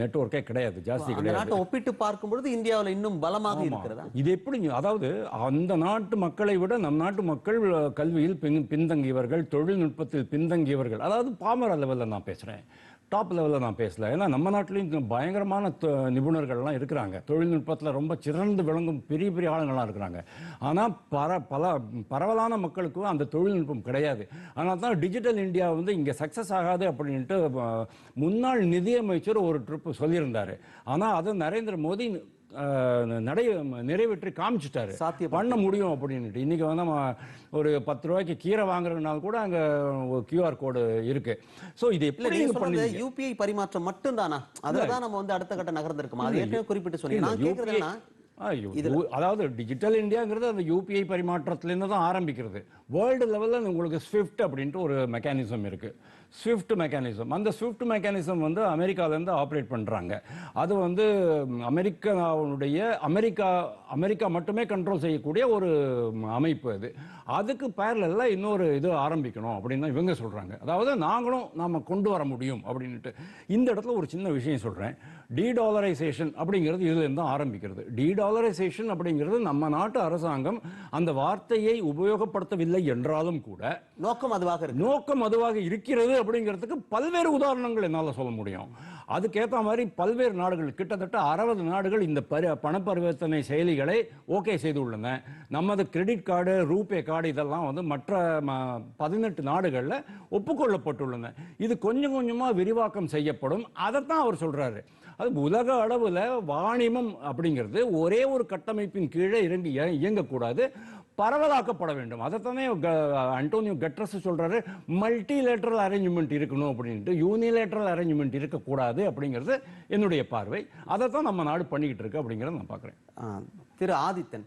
நெட்வொர்க்கே கிடையாது. ஜாஸ்தி கிடையாது. ஒப்பிட்டு பார்க்கும் பொழுது இந்தியாவுல இன்னும் பலமாக. இருக்கிறதா? இது எப்படி அதாவது அந்த நாட்டு மக்களை விட நம் நாட்டு மக்கள் கல்வியில் பின் பின்தங்கியவர்கள் தொழில்நுட்பத்தில் பின்தங்கியவர்கள் அதாவது பாமர லெவலில் நான் பேசுகிறேன் டாப் லெவலில் நான் பேசல. ஏன்னா நம்ம நாட்டிலையும் பயங்கரமான நிபுணர்கள்லாம் இருக்கிறாங்க. தொழில்நுட்பத்தில் ரொம்ப சிறந்து விளங்கும் பெரிய பெரிய ஆளுங்கள்லாம் இருக்கிறாங்க. ஆனால் பர பல பரவலான மக்களுக்கும் அந்த தொழில்நுட்பம் கிடையாது. ஆனால் தான் டிஜிட்டல் இந்தியா வந்து இங்கே சக்ஸஸ் ஆகாது அப்படின்ட்டு முன்னாள் நிதியமைச்சர் ஒரு ட்ரிப்பு சொல்லியிருந்தார். ஆனால் அதை நரேந்திர மோடி நடை நிறைவேற்றி காமிச்சிட்டாரு. சாத்தியம் பண்ண முடியும் அப்படின்ட்டு இன்னைக்கு வந்து நம்ம ஒரு பத்து ரூபாய்க்கு கீரை வாங்குறதுனால கூட அங்க கியூஆர் கோடு இருக்கு. சோ இது எப்படி நீங்க நீங்க சொன்னது பண்ணுவீங்க யூபிஐ பரிமாற்றம் மட்டும் தானா அதுலதான் நம்ம வந்து அடுத்த கட்ட நகர்ந்திருக்கோமா? அது ஏற்கனவே குறிப்பிட்டு சொன்னீங்க. நான் அதாவது டிஜிட்டல் இந்தியாங்கிறது அந்த யூபிஐ பரிமாற்றத்துலேருந்து தான் ஆரம்பிக்கிறது. வேர்ல்டு லெவலில் உங்களுக்கு ஸ்விஃப்ட் அப்படின்ட்டு ஒரு மெக்கானிசம் இருக்கு. ஸ்விஃப்ட் மெக்கானிசம் அந்த ஸ்விஃப்ட் மெக்கானிசம் வந்து அமெரிக்காலேருந்து ஆப்ரேட் பண்ணுறாங்க அது வந்து அமெரிக்காவுடைய அமெரிக்கா அமெரிக்கா மட்டுமே கண்ட்ரோல் செய்யக்கூடிய ஒரு அமைப்பு அது. அதுக்கு பேரலில் இன்னொரு இது ஆரம்பிக்கணும் அப்படின்னு தான் இவங்க சொல்கிறாங்க அதாவது நாங்களும் நாம் கொண்டு வர முடியும் அப்படின்ட்டு இந்த இடத்துல ஒரு சின்ன விஷயம் சொல்கிறேன் டீடாலரைசேஷன் அப்படிங்கிறது இதுலேருந்து தான் ஆரம்பிக்கிறது. டீடாலரைசேஷன் அப்படிங்கிறது நம்ம நாட்டு அரசாங்கம் அந்த வார்த்தையை உபயோகப்படுத்தவில்லை என்றாலும் கூட நோக்கம் அதுவாக நோக்கம் அதுவாக இருக்கிறது அப்படிங்கிறதுக்கு பல்வேறு உதாரணங்கள் என்னால் சொல்ல முடியும். அதுக்கேற்ற மாதிரி பல்வேறு நாடுகள் கிட்டத்தட்ட அறுபது நாடுகள் இந்த பரி பண பரிவர்த்தனை செயலிகளை ஓகே செய்துள்ளன. நமது கிரெடிட் கார்டு ரூபே கார்டு இதெல்லாம் வந்து மற்ற பதினெட்டு நாடுகளில் ஒப்புக்கொள்ளப்பட்டுள்ளன. இது கொஞ்சம் கொஞ்சமாக விரிவாக்கம் செய்யப்படும். அதைத்தான் அவர் சொல்றாரு. அது உலக அளவில் வாணிமம் அப்படிங்கிறது ஒரே ஒரு கட்டமைப்பின் கீழே இறங்கி இய- இயங்கக்கூடாது. பரவலாக்கப்பட வேண்டும். அதைத்தானே க- அன்டோனியோ கட்ரஸ் சொல்கிறாரு மல்டிலேட்டரல் அரேஞ்ச்மெண்ட் இருக்கணும் அப்படின்ட்டு. யூனிலேட்டரல் அரேஞ்ச்மெண்ட் இருக்கக்கூடாது அப்படிங்கிறது என்னுடைய பார்வை. அதைத்தான் நம்ம நாடு பண்ணிக்கிட்டு இருக்கு அப்படிங்கிறத நான் பார்க்குறேன் திரு ஆதித்தன்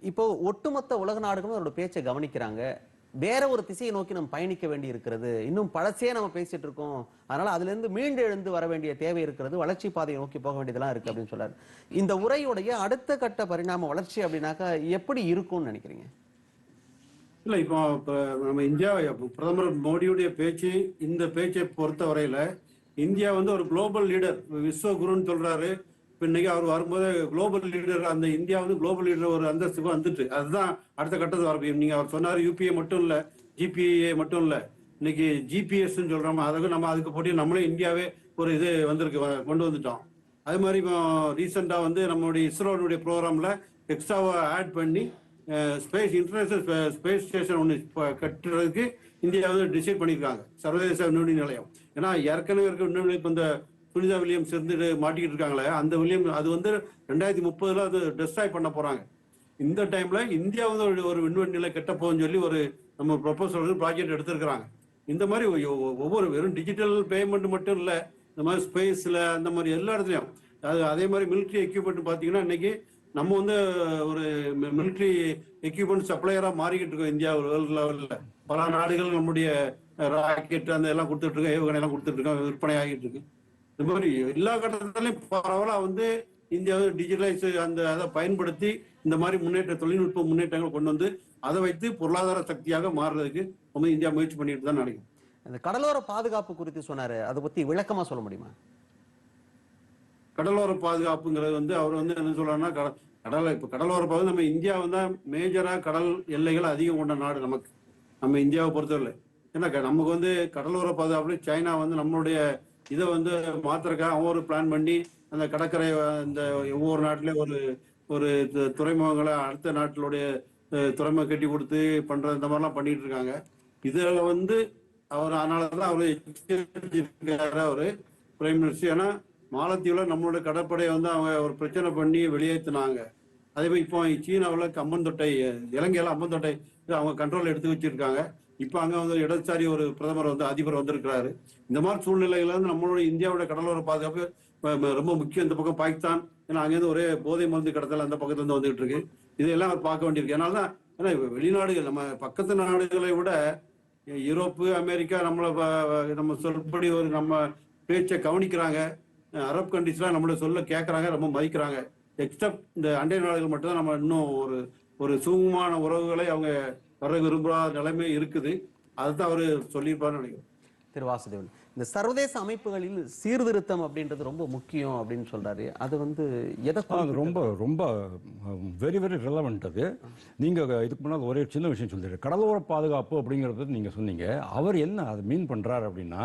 இப்போ ஒட்டுமொத்த உலக நாடுகளும் அவரோட பேச்சை கவனிக்கிறாங்க. வேற ஒரு திசையை நோக்கி நம்ம பயணிக்க வேண்டி இருக்கிறது. இன்னும் பழசே நம்ம பேசிட்டு இருக்கோம். அதனால அதுல இருந்து மீண்டு எழுந்து வர வேண்டிய தேவை இருக்கிறது. வளர்ச்சி பாதையை நோக்கி போக வேண்டியதெல்லாம் இருக்கு அப்படின்னு சொல்றாரு. இந்த உரையுடைய அடுத்த கட்ட பரிணாம வளர்ச்சி அப்படின்னாக்கா எப்படி இருக்கும்னு நினைக்கிறீங்க? இல்ல இப்போ இப்போ நம்ம இந்தியா பிரதமர் மோடியுடைய பேச்சு இந்த பேச்சை பொறுத்த வரையில இந்தியா வந்து ஒரு குளோபல் லீடர் விஸ்வகுருன்னு சொல்றாரு. இப்போ இன்னைக்கு அவர் வரும்போது குளோபல் லீடர் அந்த இந்தியா வந்து குளோபல் லீடர் ஒரு அந்தஸ்துக்கு வந்துட்டு. அதுதான் அடுத்த கட்டத்து வர நீங்க அவர் சொன்னாரு யூபிஏ மட்டும் இல்ல ஜிபிஏ மட்டும் இல்ல. இன்னைக்கு ஜிபிஎஸ் சொல்றோம் அதுக்கு நம்ம அதுக்கு போட்டி நம்மளே இந்தியாவே ஒரு இது வந்திருக்கு வ- கொண்டு வந்துட்டோம். அது மாதிரி இப்போ ரீசெண்டா வந்து நம்மளுடைய இஸ்ரோனுடைய ப்ரோக்ராம்ல எக்ஸ்ட்ராவை ஆட் பண்ணி ஸ்பேஸ் இன்டர்நேஷனல் ஸ்பேஸ் ஸ்டேஷன் ஒன்று கட்டுறதுக்கு இந்தியா வந்து டிசைட் பண்ணியிருக்காங்க சர்வதேச விண்வெளி நிலையம். ஏன்னா ஏற்கனவே இருக்க விண்வெளி இப்போ இந்த சுனிதா வில்லியம்ஸ் இருந்து மாட்டிக்கிட்டு இருக்காங்களே அந்த வில்லியம் அது வந்து ரெண்டாயிரத்தி முப்பதுல அது டெஸ்ட்ராய் பண்ண போறாங்க. இந்த டைம்ல இந்தியா வந்து ஒரு- ஒரு விண்வெளி நிலை கெட்ட போகும்னு சொல்லி ஒரு நம்ம ப்ரொபோசல் ப்ராஜெக்ட் எடுத்திருக்கிறாங்க. இந்த மாதிரி ஒவ்வொரு வெறும் டிஜிட்டல் பேமெண்ட் மட்டும் இல்லை இந்த மாதிரி ஸ்பேஸ்ல அந்த மாதிரி எல்லா இடத்துலையும். அது அதே மாதிரி மிலிட்ரி எக்யூப்மெண்ட் பாத்தீங்கன்னா இன்னைக்கு நம்ம வந்து ஒரு மிலிட்ரி எக்யூப்மெண்ட் சப்ளையரா மாறிக்கிட்டு இருக்கோம் இந்தியா வேர்ல்டு லெவல்ல பல நாடுகள் நம்முடைய ராக்கெட் அந்த எல்லாம் கொடுத்துட்டு இருக்கோம் ஏவுகணை எல்லாம் கொடுத்துட்டு இருக்கோம் விற்பனை ஆகிட்டு இருக்கு. இந்த மாதிரி எல்லா கட்டத்திலையும் பரவலா வந்து இந்தியா வந்து டிஜிட்டலைஸ் அந்த அதை பயன்படுத்தி இந்த மாதிரி முன்னேற்ற தொழில்நுட்ப முன்னேற்றங்கள் கொண்டு வந்து அதை வைத்து பொருளாதார சக்தியாக மாறுறதுக்கு நம்ம இந்தியா முயற்சி பண்ணிட்டு தான் நினைக்கும் இந்த கடலோர பாதுகாப்பு குறித்து சொன்னாரு. அதை பத்தி விளக்கமா சொல்ல முடியுமா? கடலோர பாதுகாப்புங்கிறது வந்து அவர் வந்து என்ன சொல்றாருன்னா கட- கடலை இப்ப கடலோர பாதுகாப்பு நம்ம இந்தியா வந்து மேஜரா கடல் எல்லைகள் அதிகம் கொண்ட நாடு நமக்கு. நம்ம இந்தியாவை பொறுத்தவரை. ஏன்னா நமக்கு வந்து கடலோர பாதுகாப்புல சைனா வந்து நம்மளுடைய இதை வந்து மாத்திரக்காக அவன் ஒரு பிளான் பண்ணி அந்த கடற்கரை இந்த ஒவ்வொரு நாட்டிலையும் ஒரு ஒரு துறைமுகங்களை அடுத்த நாட்டிலுடைய துறைமுகம் கட்டி கொடுத்து பண்ற இந்த மாதிரிலாம் பண்ணிட்டு இருக்காங்க. இதுல வந்து அவர் அதனாலதான் அவரு எச்சரிச்சிருக்காரு அவரு பிரைம் மினிஸ்டர் ஏன்னா மாலத்தீவுல நம்மளோட கடற்படையை வந்து அவங்க ஒரு பிரச்சனை பண்ணி வெளியேற்றினாங்க அதே மாதிரி இப்போ சீனாவில் கம்பந்தொட்டை இலங்கையில அம்மன் தொட்டை அவங்க கண்ட்ரோல் எடுத்து வச்சிருக்காங்க. இப்போ அங்க வந்து இடதுசாரி ஒரு பிரதமர் வந்து அதிபர் வந்திருக்கிறாரு. இந்த மாதிரி சூழ்நிலையில வந்து நம்மளோட இந்தியாவோட கடலோர பாதுகாப்பு ரொம்ப முக்கியம். இந்த பக்கம் பாகிஸ்தான் ஏன்னா அங்கேருந்து ஒரே போதை மருந்து கடத்தல் அந்த பக்கத்துல இருந்து வந்துகிட்டு இருக்கு. இதெல்லாம் அவர் பார்க்க வேண்டியிருக்கு. அதனால தான் ஏன்னா வெளிநாடுகள் நம்ம பக்கத்து நாடுகளை விட யூரோப்பு அமெரிக்கா நம்மளை நம்ம சொல்படி ஒரு நம்ம பேச்சை கவனிக்கிறாங்க. அரப் கண்ட்ரிஸ்லாம் நம்மளோட சொல்ல கேட்கறாங்க ரொம்ப மதிக்கிறாங்க. எக்ஸப்ட் இந்த அண்டை நாடுகள் மட்டும்தான் நம்ம இன்னும் ஒரு ஒரு சுகமான உறவுகளை அவங்க வர விரும்புகிற நிலைமை இருக்குது. அதுதான் அவரு சொல்லியிருப்பாருன்னு நினைக்கிறேன். திரு வாசுதேவன் இந்த சர்வதேச அமைப்புகளில் சீர்திருத்தம் அப்படின்றது ரொம்ப முக்கியம் அப்படின்னு சொல்றாரு. அது வந்து எதை அது? ரொம்ப ரொம்ப வெரி வெரி ரிலவெண்ட் அது. நீங்கள் இதுக்கு முன்னால் ஒரே சின்ன விஷயம் சொல்லிடுறேன். கடலோர பாதுகாப்பு அப்படிங்கிறது நீங்கள் சொன்னீங்க. அவர் என்ன அதை மீன் பண்ணுறாரு அப்படின்னா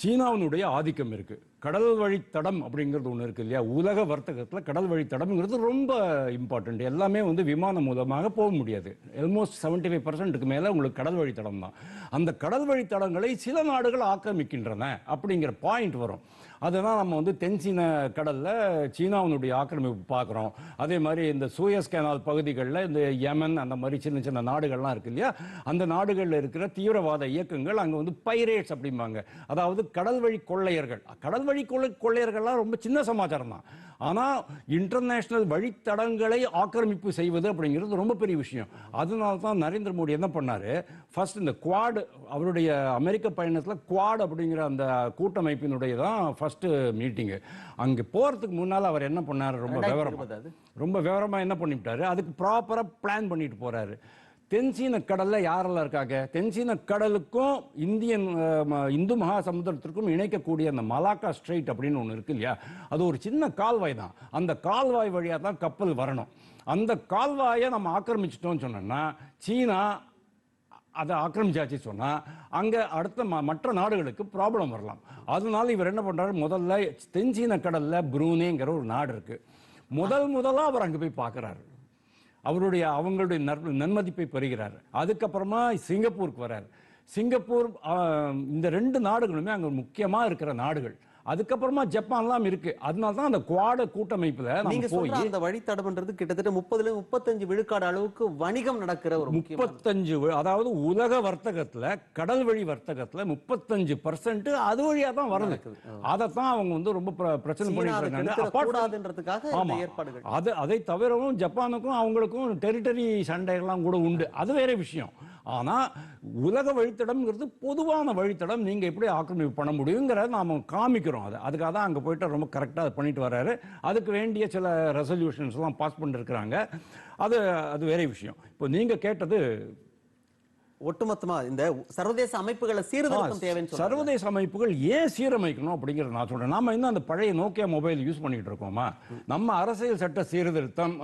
சீனாவினுடைய ஆதிக்கம் இருக்குது கடல் வழி தடம் அப்படிங்கிறது ஒன்று இருக்கு இல்லையா? உலக வர்த்தகத்தில் கடல் வழி தடம்ங்கிறது ரொம்ப இம்பார்ட்டண்ட் எல்லாமே வந்து விமானம் மூலமாக போக முடியாது. ஆல்மோஸ்ட் செவன்டி ஃபைவ் பர்சன்ட்டுக்கு மேலே உங்களுக்கு கடல் வழி தடம் தான். அந்த கடல் வழி தடங்களை சில நாடுகள் ஆக்கிரமிக்கின்றன அப்படிங்கிற பாயிண்ட் வரும். அதுதான் நம்ம வந்து தென்சீன கடல்ல சீனாவினுடைய ஆக்கிரமிப்பு பார்க்குறோம். அதே மாதிரி இந்த சூயஸ் கேனால் பகுதிகளில் இந்த யமன் அந்த மாதிரி சின்ன சின்ன நாடுகள்லாம் இருக்கு இல்லையா? அந்த நாடுகளில் இருக்கிற தீவிரவாத இயக்கங்கள் அங்கே வந்து பைரேட்ஸ் அப்படிம்பாங்க. அதாவது கடல் வழி கொள்ளையர்கள். கடல் வழி கொள்ளை கொள்ளையர்கள்லாம் ரொம்ப சின்ன சமாச்சாரம் தான். ஆனால் இன்டர்நேஷனல் வழித்தடங்களை ஆக்கிரமிப்பு செய்வது அப்படிங்கிறது ரொம்ப பெரிய விஷயம். அதனால தான் நரேந்திர மோடி என்ன பண்ணாரு? ஃபர்ஸ்ட் இந்த குவாட் அவருடைய அமெரிக்க பயணத்தில் குவாட் அப்படிங்கிற அந்த கூட்டமைப்பினுடைய தான் ஃபர்ஸ்ட் மீட்டிங்கு அங்கே போகிறதுக்கு முன்னால் அவர் என்ன பண்ணாரு? ரொம்ப ரெண்டாயிரத்தி விவரமா இருபது அது ரொம்ப விவரமா என்ன பண்ணிவிட்டாரு? அதுக்கு ப்ராப்பராக பிளான் பண்ணிட்டு போறாரு. தென்சீன கடல்ல யாரெல்லாம் இருக்காங்க? தென்சீன கடலுக்கும் இந்தியன் ம- இந்து மகா சமுத்திரத்திற்கும் இணைக்கக்கூடிய அந்த மலாக்கா ஸ்ட்ரெயிட் அப்படின்னு ஒன்று இருக்கு இல்லையா? அது ஒரு சின்ன கால்வாய் தான். அந்த கால்வாய் வழியாக தான் கப்பல் வரணும். அந்த கால்வாயை நம்ம ஆக்கிரமிச்சிட்டோம்னு சொன்னோம்னா சீனா அதை ஆக்கிரமிச்சாச்சு சொன்னால் அங்கே அடுத்த ம- மற்ற நாடுகளுக்கு ப்ராப்ளம் வரலாம். அதனால இவர் என்ன பண்ணுறாரு முதல்ல தென்சீன கடலில் புரூனேங்கிற ஒரு நாடு இருக்குது முதல் முதலாக அவர் அங்கே போய் பார்க்குறாரு. அவருடைய அவங்களுடைய நன்மதிப்பை பெறுகிறார். அதுக்கப்புறமா சிங்கப்பூருக்கு வர்றார். சிங்கப்பூர் இந்த ரெண்டு நாடுகளுமே அங்கே முக்கியமாக இருக்கிற நாடுகள். அதுக்கப்புறமா ஜப்பான்லாம் இருக்கு. அதனால தான் அந்த குவாட கூட்டமைப்புல நீங்க சொல்ற அந்த வழித்தடம்ன்றது கிட்டத்தட்ட முப்பதுல முப்பத்தஞ்சு விழுக்காடு அளவுக்கு வணிகம் நடக்கிற ஒரு முப்பத்தஞ்சு அதாவது உலக வர்த்தகத்துல கடல் வழி வர்த்தகத்துல முப்பத்தஞ்சு பர்சன்ட் அது வழியா தான் வருது அதைத்தான் அவங்க வந்து ரொம்ப பிர- பிரச்சனை சீனா பண்ணிட்டு அது அதை தவிரவும் ஜப்பானுக்கும் அவங்களுக்கும் டெரிட்டரி சண்டைகள்லாம் கூட உண்டு. அது வேற விஷயம். ஆனால் உலக வழித்தடம்ங்கிறது பொதுவான வழித்தடம். நீங்கள் எப்படி ஆக்கிரமிப்பு பண்ண முடியுங்கிறத நாம் காமிக்கிறோம் அதை. அதுக்காக தான் அங்கே போயிட்டு ரொம்ப கரெக்டாக அதை பண்ணிட்டு வர்றாரு. அதுக்கு வேண்டிய சில ரெசல்யூஷன்ஸ்லாம் பாஸ் பண்ணிருக்கிறாங்க. அது அது வேற விஷயம். இப்போ நீங்கள் கேட்டது ஒட்டுமொத்தமா இந்த சர்வதேச அமைப்புகளை சீர்திருத்தம் தேவைன்னு சர்வதேச அமைப்புகள் ஏன் சீரமைக்கணும் அப்படிங்கறத நான் சொல்றேன். நாம இன்னும் அந்த பழைய நோக்கியா மொபைல் யூஸ் பண்ணிட்டு இருக்கோமா? நம்ம அரசியல் சட்ட சீர்திருத்தம்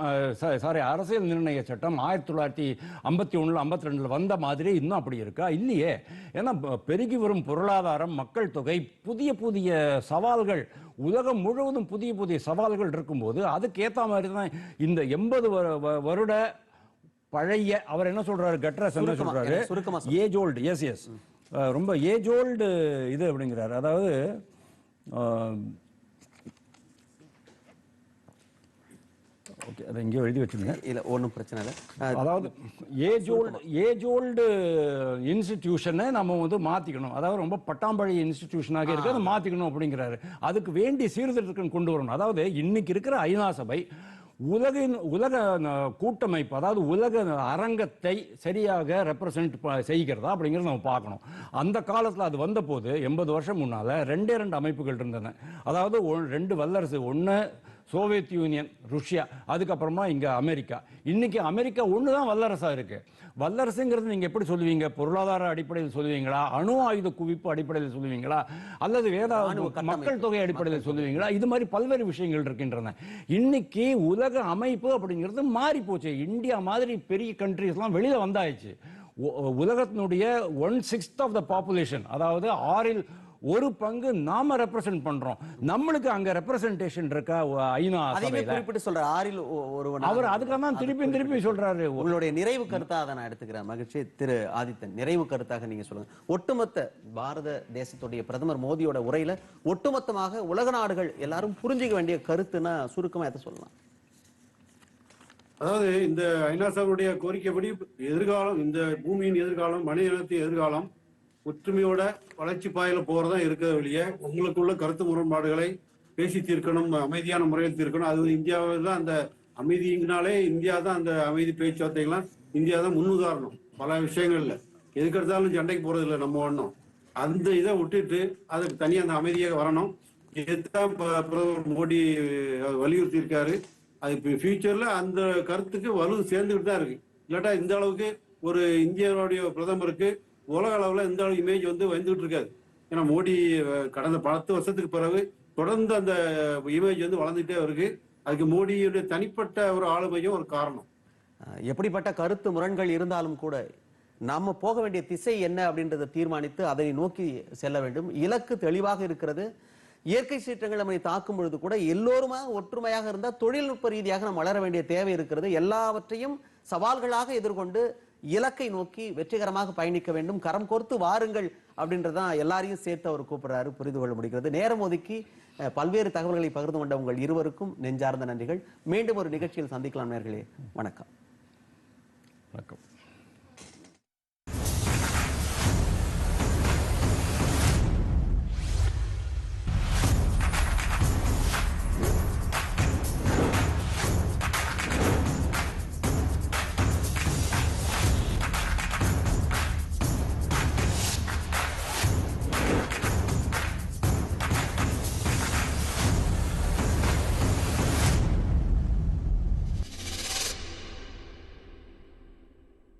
சாரி அரசியல் நிர்ணய சட்டம் ஆயிரத்தி தொள்ளாயிரத்தி ஐம்பத்தி ஒண்ணுல ஐம்பத்தி ரெண்டுல வந்த மாதிரி இன்னும் அப்படி இருக்கா? இல்லையே. ஏன்னா பெருகி வரும் பொருளாதாரம் மக்கள் தொகை புதிய புதிய சவால்கள் உலகம் முழுவதும் புதிய புதிய சவால்கள் இருக்கும்போது அதுக்கு ஏத்த மாதிரி தான் இந்த எண்பது வருட பழைய அவர் என்ன சொல்றாரு? கட்ரஸ் என்ன சொல்றாரு. ஏஜ் ஓல்டு எஸ் எஸ் ரொம்ப ஏஜ் ஓல்டு இது அப்படிங்கிறாரு. அதாவது ஓகே அதை எங்கேயோ எழுதி வச்சிருங்க. இல்ல ஒண்ணும் பிரச்சனை இல்ல. அதாவது ஏஜ் ஓல்டு ஏஜ் ஓல்டு இன்ஸ்டிடியூஷனை நம்ம வந்து மாத்திக்கணும். அதாவது ரொம்ப பட்டாம்பழி இன்ஸ்டிடியூஷனாக இருக்கு அதை மாத்திக்கணும் அப்படிங்கிறாரு. அதுக்கு வேண்டிய சீர்திருத்தம் கொண்டு வரணும். அதாவது இன்னைக்கு இருக்கிற ஐநா சபை உலகின் உலக கூட்டமைப்பு அதாவது உலக அரங்கத்தை சரியாக ரெப்ரசன்ட் செய்கிறதா அப்படிங்கிறத நம்ம பார்க்கணும். அந்த காலத்தில் அது வந்தபோது எண்பது வருஷம் முன்னால் ரெண்டே ரெண்டு அமைப்புகள் இருந்தன. அதாவது ரெண்டு வல்லரசு. ஒன்று சோவியத் யூனியன் ருஷ்யா அதுக்கப்புறமா இங்க அமெரிக்கா. இன்னைக்கு அமெரிக்கா ஒன்று தான் வல்லரசா இருக்கு. வல்லரசுங்கிறது நீங்க எப்படி சொல்லுவீங்க? பொருளாதார அடிப்படையில் சொல்லுவீங்களா? அணு ஆயுத குவிப்பு அடிப்படையில் சொல்லுவீங்களா? அல்லது வேதா ராணுவ கட்டமைப்பு. மக்கள் தொகை அடிப்படையில் சொல்லுவீங்களா? இது மாதிரி பல்வேறு விஷயங்கள் இருக்கின்றன. இன்னைக்கு உலக அமைப்பு அப்படிங்கிறது மாறி போச்சு. இந்தியா மாதிரி பெரிய கண்ட்ரிஸ்லாம் வெளியில வந்தாயிடுச்சு. உலகத்தினுடைய one sixth of the population அதாவது ஆறில் ஒரு பங்கு நாம ரெப்ரசன்ட் பண்றோம். நம்மளுக்கு அங்க ரெப்ரசன்டேஷன் இருக்கா? ஐநா குறிப்பிட்டு சொல்ற ஆறில் ஒருவன் அவர் அதுக்காக தான் திருப்பி திருப்பி சொல்றாரு. உங்களுடைய நிறைவு கருத்தா அதை நான் எடுத்துக்கிறேன். மகிழ்ச்சி. திரு ஆதித்தன் நிறைவு கருத்தாக நீங்க சொல்லுங்க. ஒட்டுமொத்த பாரத தேசத்துடைய பிரதமர் மோடியோட உரையில ஒட்டுமொத்தமாக உலக நாடுகள் எல்லாரும் புரிஞ்சுக்க வேண்டிய கருத்துன்னா சுருக்கமா எதை சொல்லலாம்? அதாவது இந்த ஐநா சபையுடைய கோரிக்கைப்படி எதிர்காலம் இந்த பூமியின் எதிர்காலம் மனித இனத்தின் எதிர்காலம் ஒற்றுமையோட வளர்ச்சி பாயில போறதா இருக்கிற வழிய உங்களுக்குள்ள கருத்து முரண்பாடுகளை பேசி தீர்க்கணும் அமைதியான முறையில் தீர்க்கணும். அது இந்தியாவில் தான் அந்த அமைதிங்கினாலே இந்தியா தான் அந்த அமைதி பேச்சுவார்த்தைகள்லாம் இந்தியா தான் முன்னுதாரணம். பல விஷயங்கள்ல. எதுக்கு எடுத்தாலும் சண்டைக்கு போறது இல்லை நம்ம ஒண்ணும். அந்த இதை விட்டுட்டு அதுக்கு தனியாக அந்த அமைதியாக வரணும். இதுதான் ப- பிரதமர் மோடி வலியுறுத்தி இருக்காரு அது இப்போ ஃபியூச்சர்ல அந்த கருத்துக்கு வலு சேர்ந்துக்கிட்டு தான் இருக்கு. இல்லாட்டா இந்த அளவுக்கு ஒரு இந்தியாவுடைய பிரதமருக்கு உலக அளவுல இந்த அளவு இமேஜ் வந்து வந்துகிட்டு இருக்காது. ஏன்னா மோடி கடந்த பத்து வருஷத்துக்கு பிறகு தொடர்ந்து அந்த இமேஜ் வந்து வளர்ந்துட்டே இருக்கு. அதுக்கு மோடியுடைய தனிப்பட்ட ஒரு ஆளுமையும் ஒரு காரணம். எப்படிப்பட்ட கருத்து முரண்கள் இருந்தாலும் கூட நாம போக வேண்டிய திசை என்ன அப்படின்றத தீர்மானித்து அதை நோக்கி செல்ல வேண்டும். இலக்கு தெளிவாக இருக்கிறது. இயற்கை சீற்றங்கள் நம்மை தாக்கும் பொழுது கூட எல்லோருமாக ஒற்றுமையாக இருந்தால் தொழில்நுட்ப ரீதியாக நாம் வளர வேண்டிய தேவை இருக்கிறது. எல்லாவற்றையும் சவால்களாக எதிர்கொண்டு இலக்கை நோக்கி வெற்றிகரமாக பயணிக்க வேண்டும். கரம் கோர்த்து வாருங்கள் அப்படின்றதான் எல்லாரையும் சேர்த்து அவர் கூப்பிடுறாரு. புரிந்து கொள்ள முடிகிறது. நேரம் ஒதுக்கி பல்வேறு தகவல்களை பகிர்ந்து கொண்ட உங்கள் இருவருக்கும் நெஞ்சார்ந்த நன்றிகள். மீண்டும் ஒரு நிகழ்ச்சியில் சந்திக்கலாம் நேர்களே. வணக்கம். வணக்கம்.